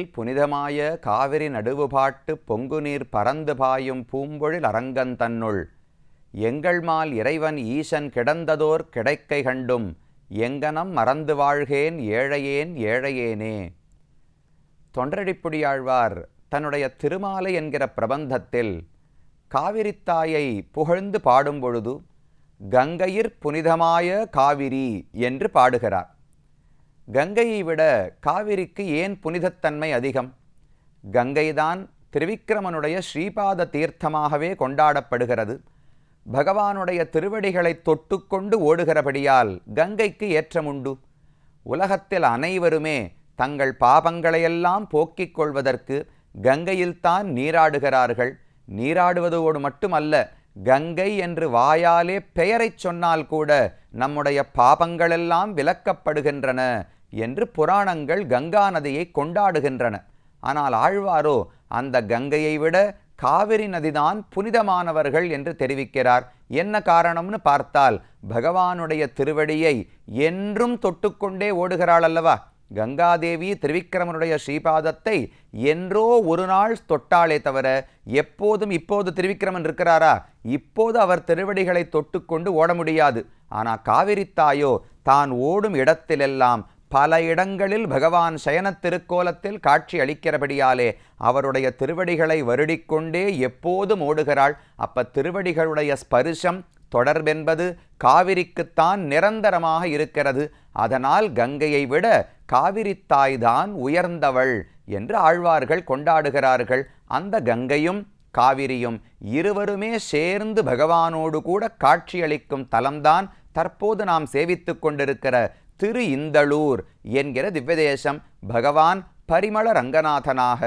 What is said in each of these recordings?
கங்கையில் புனிதமாய காவிரி நடுவுபாட்டு பொங்குநீர் பொங்கு நீர் பறந்து பாயும் பூம்பொழில் அரங்கன் தன்னுள். எங்கள் மால் இறைவன் ஈசன் கிடந்ததோர் கிடைக்கை கண்டும். எங்கனம் மறந்து வாழ்கேன் ஏழையேன் ஏழையேனே. தொண்டரடிப்புடியாழ்வார் தன்னுடைய திருமாலை என்கிற பிரபந்தத்தில் காவிரித்தாயை புகழ்ந்து பாடும் பொழுது கங்கையிற் புனிதமாய காவிரி என்று பாடுகிறார். கங்கையை விட காவிரிக்கு ஏன் புனிதத்தன்மை அதிகம்? கங்கைதான் திருவிக்கிரமனுடைய ஸ்ரீபாத தீர்த்தமாகவே கொண்டாடப்படுகிறது. பகவானுடைய திருவடிகளை தொட்டுக்கொண்டு ஓடுகிறபடியால் கங்கைக்கு ஏற்றமுண்டு. உலகத்தில் அனைவருமே தங்கள் பாபங்களையெல்லாம் போக்கிக் கொள்வதற்கு கங்கையில்தான் நீராடுகிறார்கள். நீராடுவதோடு மட்டுமல்ல கங்கை என்று வாயாலே பெயரைச் சொன்னால் கூட நம்முடைய பாபங்களெல்லாம் விலக்கப்படுகின்றன என்று புராணங்கள் கங்கா நதியை கொண்டாடுகின்றன. ஆனால் ஆழ்வாரோ அந்த கங்கையை விட காவிரி நதிதான் புனிதமானவர்கள் என்று தெரிவிக்கிறார். என்ன காரணம்னு பார்த்தால் பகவானுடைய திருவடியை என்றும் தொட்டுக்கொண்டே ஓடுகிறாள் அல்லவா? கங்காதேவி திருவிக்கிரமனுடைய ஸ்ரீபாதத்தை என்றோ ஒரு நாள் தொட்டாளே தவிர எப்போதும் இப்போது திருவிக்கிரமன் இருக்கிறாரா? இப்போது அவர் திருவடிகளை தொட்டுக்கொண்டு ஓட முடியாது. ஆனால் காவிரித்தாயோ தான் ஓடும் இடத்திலெல்லாம் பல இடங்களில் பகவான் சயன திருக்கோலத்தில் காட்சி அளிக்கிறபடியாலே அவருடைய திருவடிகளை வருடிக்கொண்டே எப்போதும் ஓடுகிறாள். அப்ப திருவடிகளுடைய ஸ்பரிசம் தொடர்பென்பது காவிரிக்குத்தான் நிரந்தரமாக இருக்கிறது. அதனால் கங்கையை விட காவிரித்தாய்தான் உயர்ந்தவள் என்று ஆழ்வார்கள் கொண்டாடுகிறார்கள். அந்த கங்கையும் காவிரியும் இருவருமே சேர்ந்து பகவானோடு கூட காட்சியளிக்கும் தலம்தான் தற்போது நாம் சேவித்துக் கொண்டிருக்கிற திரு இந்தளூர் என்கிற திவ்யதேசம். பகவான் பரிமள ரங்கநாதனாக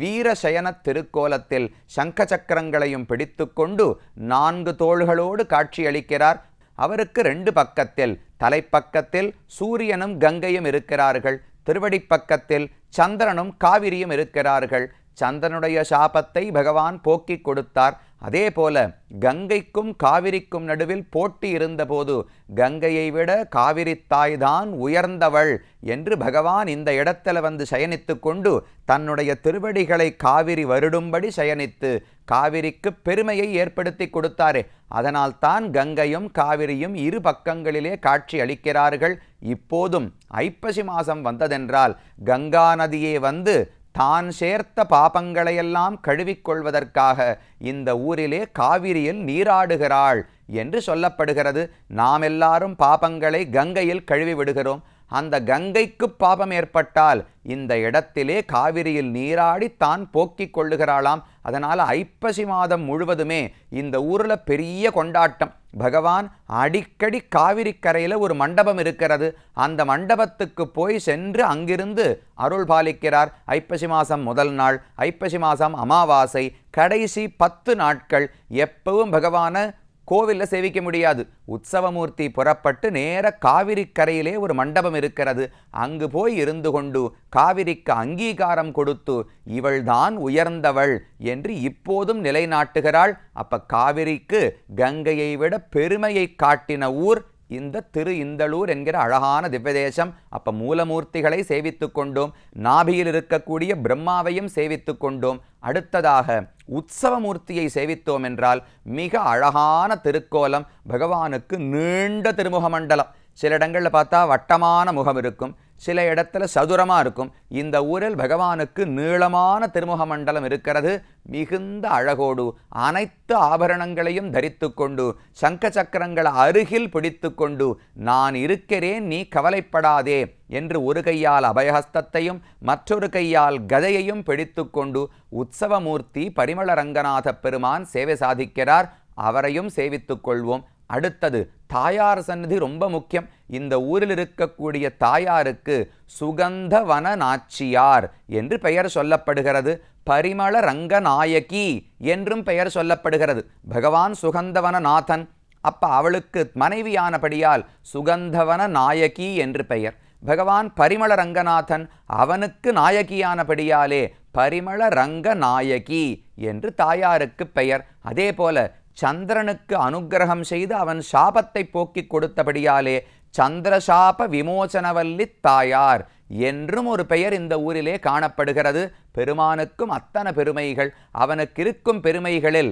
வீரசயன திருக்கோலத்தில் சங்க சக்கரங்களையும் பிடித்துக்கொண்டு நான்கு தோள்களோடு காட்சியளிக்கிறார். அவருக்கு ரெண்டு பக்கத்தில் தலைப்பக்கத்தில் சூரியனும் கங்கையும் இருக்கிறார்கள். திருவடிப்பக்கத்தில் சந்திரனும் காவிரியும் இருக்கிறார்கள். சந்தனுடைய சாபத்தை பகவான் போக்கிக் கொடுத்தார். அதே போல கங்கைக்கும் காவிரிக்கும் நடுவில் போட்டி இருந்தபோது கங்கையை விட காவிரித்தாய்தான் உயர்ந்தவள் என்று பகவான் இந்த இடத்துல வந்து சயனித்து கொண்டு தன்னுடைய திருவடிகளை காவிரி வருடும்படி சயனித்து காவிரிக்கு பெருமையை ஏற்படுத்தி கொடுத்தாரே. அதனால் தான் கங்கையும் காவிரியும் இரு பக்கங்களிலே காட்சி அளிக்கிறார்கள். இப்போதும் ஐப்பசி மாதம் வந்ததென்றால் கங்கா நதியே வந்து தான் சேர்த்த பாபங்களையெல்லாம் கழுவிக்கொள்வதற்காக இந்த ஊரிலே காவிரியில் நீராடுகிறாள் என்று சொல்லப்படுகிறது. நாம் எல்லாரும் பாபங்களை கங்கையில் கழுவி விடுகிறோம். அந்த கங்கைக்கு பாபம் ஏற்பட்டால் இந்த இடத்திலே காவிரியில் நீராடி தான் போக்கிக் கொள்ளுகிறாளாம். அதனால் ஐப்பசி மாதம் முழுவதுமே இந்த ஊரில் பெரிய கொண்டாட்டம். பகவான் அடிக்கடி காவிரி கரையில் ஒரு மண்டபம் இருக்கிறது. அந்த மண்டபத்துக்கு போய் சென்று அங்கிருந்து அருள் பாலிக்கிறார். ஐப்பசி மாதம் முதல் நாள் ஐப்பசி மாதம் அமாவாசை கடைசி பத்து நாட்கள். எப்பவும் பகவானை கோவிலில் சேவிக்க முடியாது. உற்சவமூர்த்தி புறப்பட்டு நேர காவிரி கரையிலே ஒரு மண்டபம் இருக்கிறது. அங்கு போய் இருந்து கொண்டு காவிரிக்கு அங்கீகாரம் கொடுத்து இவள்தான் உயர்ந்தவள் என்று இப்போதும் நிலைநாட்டுகிறாள். அப்ப காவிரிக்கு கங்கையை விட பெருமையை காட்டின ஊர் இந்த திரு இந்தளூர் என்கிற அழகான திவ்யதேசம். அப்ப மூலமூர்த்திகளை சேவித்து கொண்டோம். நாபியில் இருக்கக்கூடிய பிரம்மாவையும் சேவித்து கொண்டோம். அடுத்ததாக உற்சவமூர்த்தியை சேவித்தோம் என்றால் மிக அழகான திருக்கோலம். பகவானுக்கு நீண்ட திருமுக மண்டலம் சில இடங்களில் பார்த்தா வட்டமான முகம் இருக்கும். சில இடத்துல சதுரமாக இருக்கும். இந்த ஊரில் பகவானுக்கு நீளமான திருமுக மண்டலம் இருக்கிறது. மிகுந்த அழகோடு அனைத்து ஆபரணங்களையும் தரித்து கொண்டு சங்க சக்கரங்களை அருகில் பிடித்து கொண்டு நான் இருக்கிறேன் நீ கவலைப்படாதே என்று ஒரு கையால் அபயஹஸ்தத்தையும் மற்றொரு கையால் கதையையும் பிடித்து கொண்டு உற்சவமூர்த்தி பரிமள ரங்கநாத பெருமான் சேவை சாதிக்கிறார். அவரையும் சேவித்துக் கொள்வோம். அடுத்தது தாயார் சன்னதி ரொம்ப முக்கியம். இந்த ஊரில் இருக்கக்கூடிய தாயாருக்கு சுகந்தவன நாச்சியார் என்று பெயர் சொல்லப்படுகிறது. பரிமள ரங்கநாயகி என்றும் பெயர் சொல்லப்படுகிறது. பகவான் சுகந்தவன நாதன் அப்ப அவளுக்கு மனைவியானபடியால் சுகந்தவன நாயகி என்று பெயர். பகவான் பரிமள ரங்கநாதன் அவனுக்கு நாயகியானபடியாலே பரிமள ரங்க நாயகி என்று தாயாருக்கு பெயர். அதே போல சந்திரனுக்கு அனுக்கிரகம் செய்து அவன் சாபத்தை போக்கிக் கொடுத்தபடியாலே சந்திரசாப விமோசனவல்லி தாயார் என்றும் ஒரு பெயர் இந்த ஊரிலே காணப்படுகிறது. பெருமானுக்கும் அத்தனை பெருமைகள் அவனுக்கு இருக்கும் பெருமைகளில்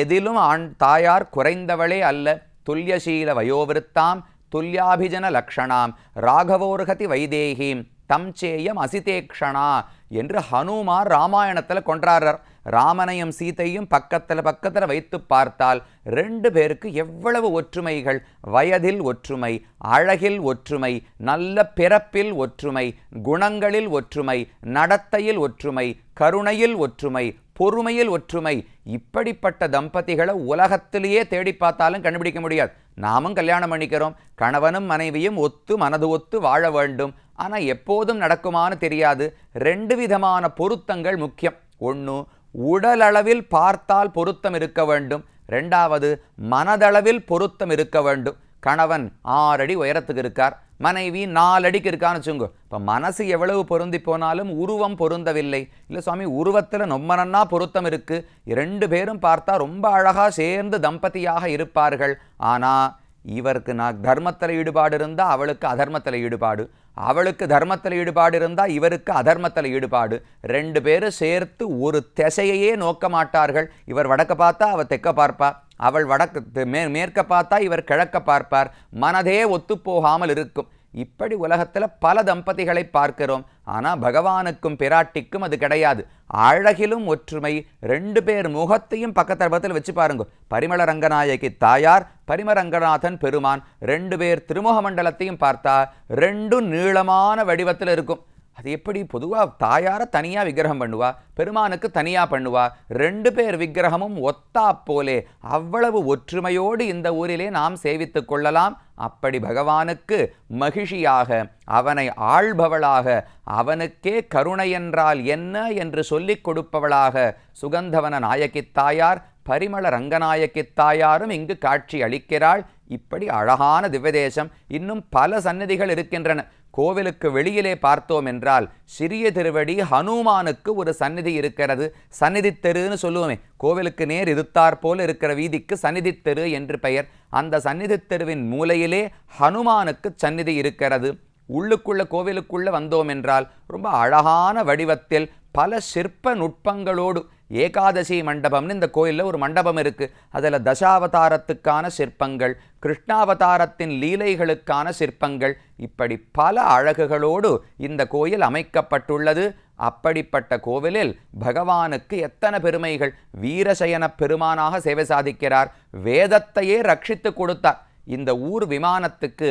எதிலும் ஆண் தாயார் குறைந்தவளே அல்ல. துல்யசீல வயோவிருத்தாம் துல்யாபிஜன லக்ஷணாம் ராகவோர்கதி வைதேகீம் தம் சேயம் அசிதேக்ஷணா என்று ஹனுமார் ராமாயணத்தில் கொன்றாரர். ராமனையும் சீதையும் பக்கத்தில் பக்கத்தில் வைத்து பார்த்தால் ரெண்டு பேருக்கு எவ்வளவு ஒற்றுமைகள்? வயதில் ஒற்றுமை அழகில் ஒற்றுமை நல்ல பிறப்பில் ஒற்றுமை குணங்களில் ஒற்றுமை நடத்தையில் ஒற்றுமை கருணையில் ஒற்றுமை பொறுமையில் ஒற்றுமை இப்படிப்பட்ட தம்பதிகளை உலகத்திலேயே தேடி பார்த்தாலும் கண்டுபிடிக்க முடியாது. நாமும் கல்யாணம் பண்ணிக்கிறோம் கணவனும் மனைவியும் ஒத்து மனது ஒத்து வாழ வேண்டும். ஆனால் எப்போதும் நடக்குமான்னு தெரியாது. ரெண்டு விதமான பொருத்தங்கள் முக்கியம். ஒன்று உடலளவில் பார்த்தால் பொருத்தம் இருக்க வேண்டும். ரெண்டாவது மனதளவில் பொருத்தம் இருக்க வேண்டும். கணவன் ஆறடி உயரத்துக்கு இருக்கார். மனைவி நாலடிக்கு இருக்கான்னு வச்சுங்க இப்போ மனசு எவ்வளவு பொருந்தி போனாலும் உருவம் பொருந்தவில்லை. இல்லை சுவாமி உருவத்தில் ரொம்ப நன்னா பொருத்தம் இருக்கு. ரெண்டு பேரும் பார்த்தா ரொம்ப அழகாக சேர்ந்து தம்பதியாக இருப்பார்கள். ஆனால் இவருக்கு நான் தர்மத்தில் ஈடுபாடு இருந்தால் அவளுக்கு அதர்மத்தில் ஈடுபாடு. அவளுக்கு தர்மத்தில் ஈடுபாடு இருந்தால் இவருக்கு அதர்மத்தில் ஈடுபாடு. ரெண்டு பேரும் சேர்த்து ஒரு திசையையே நோக்க மாட்டார்கள். இவர் வடக்க பார்த்தா அவள் தெக்க பார்ப்பா அவள் வடக்கு மே மேற்க பார்த்தா இவர் கிழக்க பார்ப்பார். மனதே ஒத்துப்போகாமல் இருக்கும். இப்படி உலகத்தில் பல தம்பதிகளை பார்க்கிறோம். ஆனால் பகவானுக்கும் பிராட்டிக்கும் அது கிடையாது. அழகிலும் ஒற்றுமை ரெண்டு பேர் முகத்தையும் பக்கத்தில் பக்கத்தில் வச்சு பாருங்க. பரிமள ரங்கநாயகி தாயார் பரிமரங்கநாதன் பெருமான் ரெண்டு பேர் திருமுக மண்டலத்தையும் பார்த்தா ரெண்டும் நீளமான வடிவத்தில் இருக்கும். அது எப்படி? பொதுவாக தாயார தனியாக விக்கிரகம் பண்ணுவா பெருமானுக்கு தனியாக பண்ணுவா. ரெண்டு பேர் விக்கிரகமும் ஒத்தா போலே அவ்வளவு ஒற்றுமையோடு இந்த ஊரிலே நாம் சேவித்து கொள்ளலாம். அப்படி பகவானுக்கு மகிழ்ச்சியாக அவனை ஆள்பவளாக அவனுக்கே கருணை என்றால் என்ன என்று சொல்லிக் கொடுப்பவளாக சுகந்தவன நாயக்கித்தாயார் பரிமள ரங்கநாயக்கித்தாயாரும் இங்கு காட்சி அளிக்கிறாள். இப்படி அழகான திவ்யதேசம் இன்னும் பல சன்னதிகள் இருக்கின்றன. கோவிலுக்கு வெளியிலே பார்த்தோம் என்றால் சிறிய திருவடி ஹனுமானுக்கு ஒரு சந்நிதி இருக்கிறது. சந்நிதி தெருன்னு சொல்லுவோமே கோவிலுக்கு நேர் இருத்தார் போல் இருக்கிற வீதிக்கு சந்நிதி தெரு என்று பெயர். அந்த சந்நிதி தெருவின் மூலையிலே ஹனுமானுக்கு சந்நிதி இருக்கிறது. உள்ளுக்குள்ள கோவிலுக்குள்ள வந்தோம் என்றால் ரொம்ப அழகான வடிவத்தில் பல சிற்ப நுட்பங்களோடு ஏகாதசி மண்டபம்னு இந்த கோயிலில் ஒரு மண்டபம் இருக்குது அதில் தசாவதாரத்துக்கான சிற்பங்கள் கிருஷ்ணாவதாரத்தின் லீலைகளுக்கான சிற்பங்கள் இப்படி பல அழகுகளோடு இந்த கோயில் அமைக்கப்பட்டுள்ளது. அப்படிப்பட்ட கோவிலில் பகவானுக்கு எத்தனை பெருமைகள் வீரசயன பெருமானாக சேவை சாதிக்கிறார் வேதத்தையே ரட்சித்து கொடுத்தார். இந்த ஊர் விமானத்துக்கு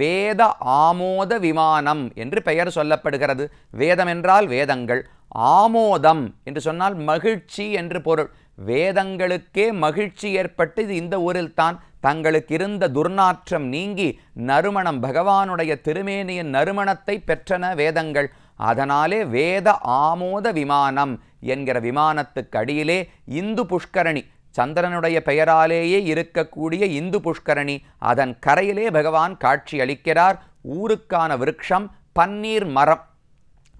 வேத ஆமோத விமானம் என்று பெயர் சொல்லப்படுகிறது. வேதம் என்றால் வேதங்கள் ஆமோதம் என்று சொன்னால் மகிழ்ச்சி என்று பொருள். வேதங்களுக்கே மகிழ்ச்சி ஏற்பட்டு இது இந்த ஊரில் தான் தங்களுக்கு இருந்த துர்நாற்றம் நீங்கி நறுமணம் பகவானுடைய திருமேனியின் நறுமணத்தை பெற்றன வேதங்கள். அதனாலே வேத ஆமோத விமானம் என்கிற விமானத்துக்கு அடியிலே இந்து புஷ்கரணி சந்திரனுடைய பெயராலேயே இருக்கக்கூடிய இந்து புஷ்கரணி அதன் கரையிலே பகவான் காட்சி அளிக்கிறார் ஊருக்கான விருட்சம் பன்னீர் மரம்.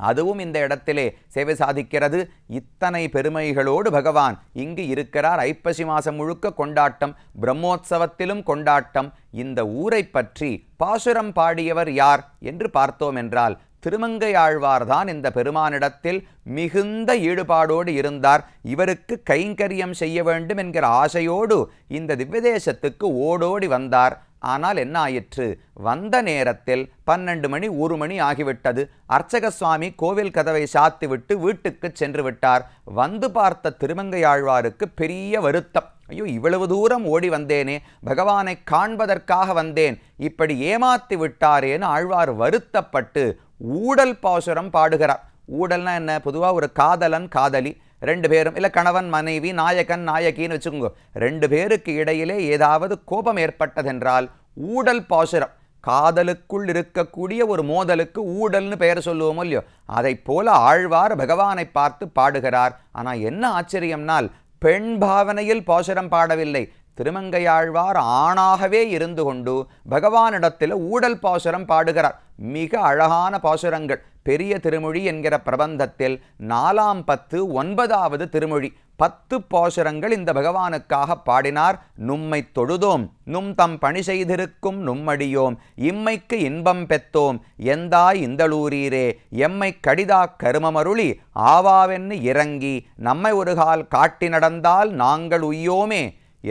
அதுவும் இந்த இடத்திலே சேவை சாதிக்கிறது. இத்தனை பெருமைகளோடு பகவான் இங்கு இருக்கிறார். ஐப்பசி மாதம் முழுக்க கொண்டாட்டம் பிரம்மோத்சவத்திலும் கொண்டாட்டம். இந்த ஊரை பற்றி பாசுரம் பாடியவர் யார் என்று பார்த்தோம் என்றால் திருமங்கையாழ்வார்தான் இந்த பெருமானிடத்தில் மிகுந்த ஈடுபாடோடு இருந்தார். இவருக்கு கைங்கரியம் செய்ய வேண்டும் என்கிற ஆசையோடு இந்த திவ்யதேசத்துக்கு ஓடோடி வந்தார். ஆனால் என்ன ஆயிற்று? வந்த நேரத்தில் பன்னெண்டு மணி ஒரு மணி ஆகிவிட்டது. அர்ச்சக சுவாமி கோவில் கதவை சாத்திவிட்டு வீட்டுக்கு சென்று விட்டார். வந்து பார்த்த திருமங்கையாழ்வாருக்கு பெரிய வருத்தம். ஐயோ இவ்வளவு தூரம் ஓடி வந்தேனே. பகவானை காண்பதற்காக வந்தேன். இப்படி ஏமாத்தி விட்டாரேன்னு ஆழ்வார் வருத்தப்பட்டு ஊடல் பாசுரம் பாடுகிறார். ஊடல்னா என்ன? பொதுவாக ஒரு காதலன் காதலி. ரெண்டு பேரும் இல்லை கணவன் மனைவி நாயகன் நாயகின்னு வச்சுக்கோங்க. ரெண்டு பேருக்கு இடையிலே ஏதாவது கோபம் ஏற்பட்டதென்றால் ஊடல் பாசுரம். காதலுக்குள் இருக்கக்கூடிய ஒரு மோதலுக்கு ஊடல்னு பெயர் சொல்லுவோமோ இல்லையோ? அதை போல ஆழ்வார் பகவானை பார்த்து பாடுகிறார். ஆனால் என்ன ஆச்சரியம்னால் பெண் பாவனையில் பாசுரம் பாடவில்லை. திருமங்கையாழ்வார் ஆணாகவே இருந்து கொண்டு பகவானிடத்தில் ஊடல் பாசுரம் பாடுகிறார். மிக அழகான பாசுரங்கள். பெரிய திருமொழி என்கிற பிரபந்தத்தில் நாலாம் பத்து ஒன்பதாவது திருமொழி. பத்து பாசுரங்கள் இந்த பகவானுக்காக பாடினார். நும்மை தொழுதோம். நும் தம் பணி செய்திருக்கும் நும்மடியோம். இம்மைக்கு இன்பம் பெத்தோம் எந்தாய் இந்தளூரீரே. எம்மை கடிதா கருமமருளி. ஆவாவென்னு இறங்கி நம்மை ஒரு கால் காட்டி நடந்தால் நாங்கள் உய்யோமே.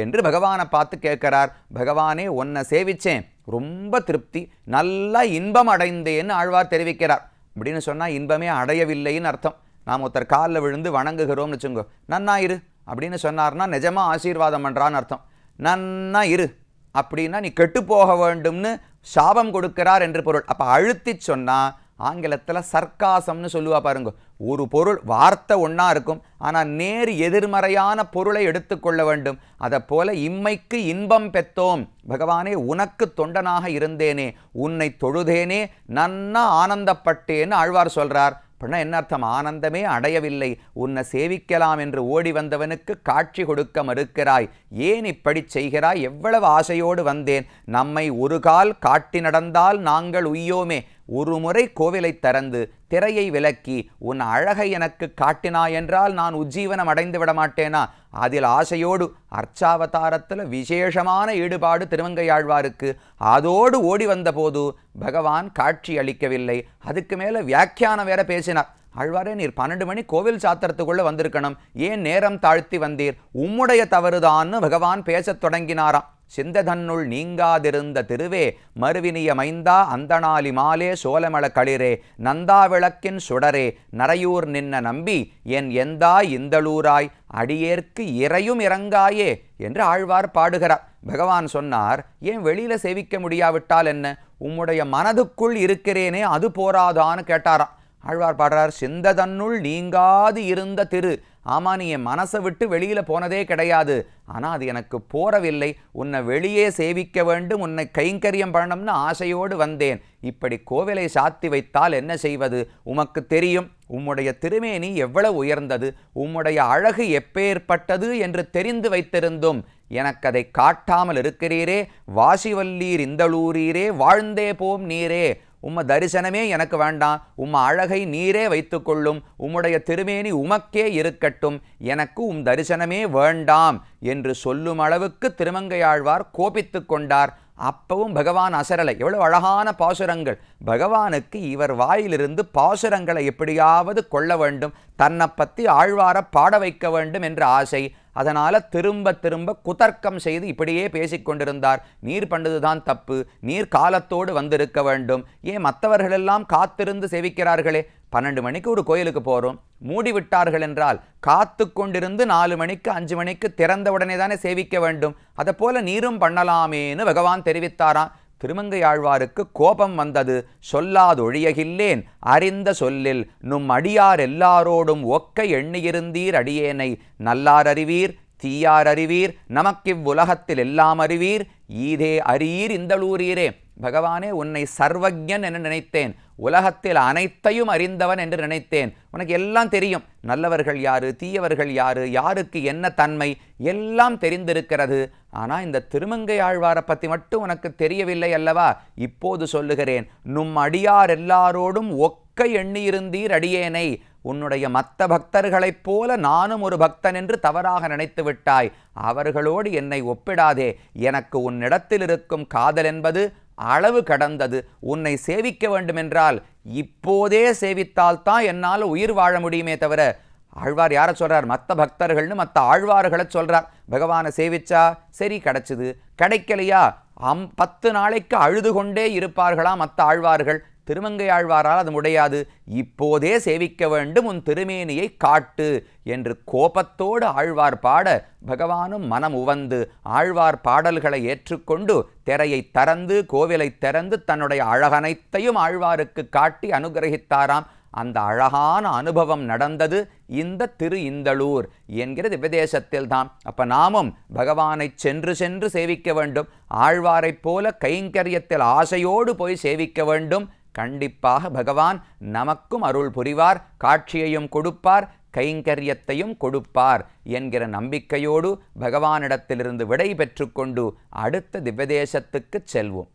என்று பகவானை பார்த்து கேட்கிறார். பகவானே உன்னை சேவிச்சேன். ரொம்ப திருப்தி. நல்லா இன்பம் அடைந்தேன்னு ஆழ்வார் தெரிவிக்கிறார். அப்படின்னு சொன்னால் இன்பமே அடையவில்லைன்னு அர்த்தம். நாம் ஒருத்தர் காலில் விழுந்து வணங்குகிறோம்னு வச்சுங்கோ நன்னா இரு. அப்படின்னு சொன்னார்னா நிஜமாக ஆசீர்வாதம் பண்ணுறான்னு அர்த்தம். நன்னா இரு. அப்படின்னா நீ கெட்டு போக வேண்டும்னு சாபம் கொடுக்கிறார் என்று பொருள். அப்போ அழுத்தி சொன்னால் ஆங்கிலத்தில் சர்க்காசம்னு சொல்லுவா பாருங்க. ஒரு பொருள் வார்த்தை ஒன்றா இருக்கும். ஆனால் நேர் எதிர்மறையான பொருளை எடுத்துக்கொள்ள வேண்டும். அதை போல இம்மைக்கு இன்பம் பெத்தோம் பகவானே உனக்கு தொண்டனாக இருந்தேனே. உன்னை தொழுதேனே. நன்னா ஆனந்தப்பட்டேன்னு ஆழ்வார் சொல்கிறார் அப்படின்னா என்ன அர்த்தம்? ஆனந்தமே அடையவில்லை. உன்னை சேவிக்கலாம் என்று ஓடி வந்தவனுக்கு காட்சி கொடுக்க மறுக்கிறாய். ஏன் இப்படி செய்கிறாய்? எவ்வளவு ஆசையோடு வந்தேன். நம்மை ஒரு கால் காட்டி நடந்தால் நாங்கள் உய்யோமே. ஒரு முறை கோவிலை திறந்து திரையை விலக்கி உன் அழகை எனக்கு காட்டினா என்றால் நான் உஜ்ஜீவனம் அடைந்து விட மாட்டேனா? அதில் ஆசையோடு அர்ச்சாவதாரத்தில் விசேஷமான ஈடுபாடு திருவங்கையாழ்வாருக்கு அதோடு ஓடி வந்தபோது பகவான் காட்சி அளிக்கவில்லை. அதுக்கு மேலே வியாக்கியானம் வேற பேசினார். ஆழ்வாரே நீர் பன்னெண்டு மணி கோவில் சாத்திரத்துக்குள்ளே வந்திருக்கணும். ஏன் நேரம் தாழ்த்தி வந்தீர்? உம்முடைய தவறுதான்னு பகவான் பேசத் தொடங்கினாராம். சிந்ததன்னுள் நீங்காதிருந்த திருவே மறுவினிய மைந்தா அந்தனாலி மாலே சோலமள களிரே நந்தா விளக்கின் சுடரே நரையூர் நின்ன நம்பி என் எந்தா இந்தளூராய் அடியேற்கு இறையும் இறங்காயே என்று ஆழ்வார் பாடுகிறார். பகவான் சொன்னார் ஏன் வெளியில சேவிக்க முடியாவிட்டால் என்ன? உம்முடைய மனதுக்குள் இருக்கிறேனே அது போராதான்னு கேட்டாராம். ஆழ்வார் பாடுறார் சிந்ததன்னுள் நீங்காது இருந்த திரு ஆமா நீ என் மனசை விட்டு வெளியில் போனதே கிடையாது. ஆனால் அது எனக்கு போறவில்லை. உன்னை வெளியே சேவிக்க வேண்டும். உன்னை கைங்கரியம் பண்ணணும்னு ஆசையோடு வந்தேன். இப்படி கோவிலை சாத்தி வைத்தால் என்ன செய்வது? உமக்கு தெரியும் உம்முடைய திருமேனி எவ்வளவு உயர்ந்தது. உம்முடைய அழகு எப்பேற்பட்டது என்று தெரிந்து வைத்திருந்தும் எனக்கு அதை காட்டாமல் இருக்கிறீரே. வாசிவல்லீர் இந்தளூரீரே. வாழ்ந்தே போம் நீரே. உம்ம தரிசனமே எனக்கு வேண்டாம். உம்ம அழகை நீரே வைத்துக்கொள்ளும். உம்முடைய திருமேனி உமக்கே இருக்கட்டும். எனக்கு உம் தரிசனமே வேண்டாம் என்று சொல்லும் அளவுக்கு திருமங்கையாழ்வார் கோபித்து கொண்டார். அப்பவும் பகவான் அசரலை. எவ்வளவு அழகான பாசுரங்கள். பகவானுக்கு இவர் வாயிலிருந்து பாசுரங்களை எப்படியாவது கொள்ள வேண்டும். தன்னை பற்றி ஆழ்வார பாட வைக்க வேண்டும் என்ற ஆசை அதனால் திரும்ப திரும்ப குதர்க்கம் செய்து இப்படியே பேசிக்கொண்டிருந்தார். நீர் பண்ணதுதான் தப்பு. நீர் காலத்தோடு வந்திருக்க வேண்டும். ஏன் மற்றவர்களெல்லாம் காத்திருந்து சேவிக்கிறார்களே? பன்னெண்டு மணிக்கு ஒரு கோயிலுக்கு போகிறோம் மூடி விட்டார்கள் என்றால் காத்து கொண்டிருந்து நாலு மணிக்கு அஞ்சு மணிக்கு திறந்த உடனே தானே சேவிக்க வேண்டும். அதை போல நீரும் பண்ணலாமேன்னு பகவான் தெரிவித்தாராம். திருமங்கையாழ்வாருக்கு கோபம் வந்தது. சொல்லாதொழியகில்லேன் அறிந்த சொல்லில் நும் அடியார் எல்லாரோடும் ஒக்க எண்ணியிருந்தீர் அடியேனை. நல்லார் அறிவீர் தீயார் அறிவீர் நமக்கிவ்வுலகத்தில் எல்லாம் அறிவீர். ஈதே அறியீர் இந்தளூரீரே பகவானே உன்னை சர்வஜன் என்று நினைத்தேன். உலகத்தில் அனைத்தையும் அறிந்தவன் என்று நினைத்தேன். உனக்கு எல்லாம் தெரியும். நல்லவர்கள் யாரு தீயவர்கள் யாரு யாருக்கு என்ன தன்மை எல்லாம் தெரிந்திருக்கிறது. ஆனால் இந்த திருமங்கை ஆழ்வாரை பற்றி மட்டும் உனக்கு தெரியவில்லை அல்லவா? இப்போது சொல்லுகிறேன். நும் அடியார் எல்லாரோடும் ஒக்க எண்ணியிருந்தீர் அடியேனை. உன்னுடைய மற்ற பக்தர்களைப் போல நானும் ஒரு பக்தன் என்று தவறாக நினைத்து விட்டாய். அவர்களோடு என்னை ஒப்பிடாதே. எனக்கு உன்னிடத்தில் இருக்கும் காதல் என்பது அளவு கடந்தது. உன்னை சேவிக்க வேண்டுமென்றால் இப்போதே சேவித்தால்தான் என்னால் உயிர் வாழ முடியுமே தவிர ஆழ்வார் யாரை சொல்றார்? மற்ற பக்தர்கள்னு மற்ற ஆழ்வார்களை சொல்கிறார் பகவானை சேவிச்சா சரி கிடைச்சது. கிடைக்கலையா? அம் பத்து நாளைக்கு அழுது கொண்டே இருப்பார்களா மற்ற ஆழ்வார்கள்? திருமங்கை ஆழ்வாரால் அது முடியாது இப்போதே சேவிக்க வேண்டும் உன் திருமேனியை காட்டு என்று கோபத்தோடு ஆழ்வார் பாட பகவானும் மனம் உவந்து ஆழ்வார் பாடல்களை ஏற்றுக்கொண்டு திரையை திறந்து கோவிலை திறந்து தன்னுடைய அழகனைத்தையும் ஆழ்வாருக்கு காட்டி அனுகிரகித்தாராம். அந்த அழகான அனுபவம் நடந்தது இந்த திரு இந்தளூர் என்கிற திவ்யதேசத்தில் தான் அப்ப நாமும் பகவானை சென்று சென்று சேவிக்க வேண்டும். ஆழ்வாரைப் போல கைங்கரியத்தில் ஆசையோடு போய் சேவிக்க வேண்டும். கண்டிப்பாக பகவான் நமக்கும் அருள் புரிவார் காட்சியையும் கொடுப்பார் கைங்கரியத்தையும் கொடுப்பார் என்கிற நம்பிக்கையோடு பகவானிடத்திலிருந்து விடை பெற்றுக்கொண்டு அடுத்த திவ்யதேசத்துக்குச் செல்வோம்.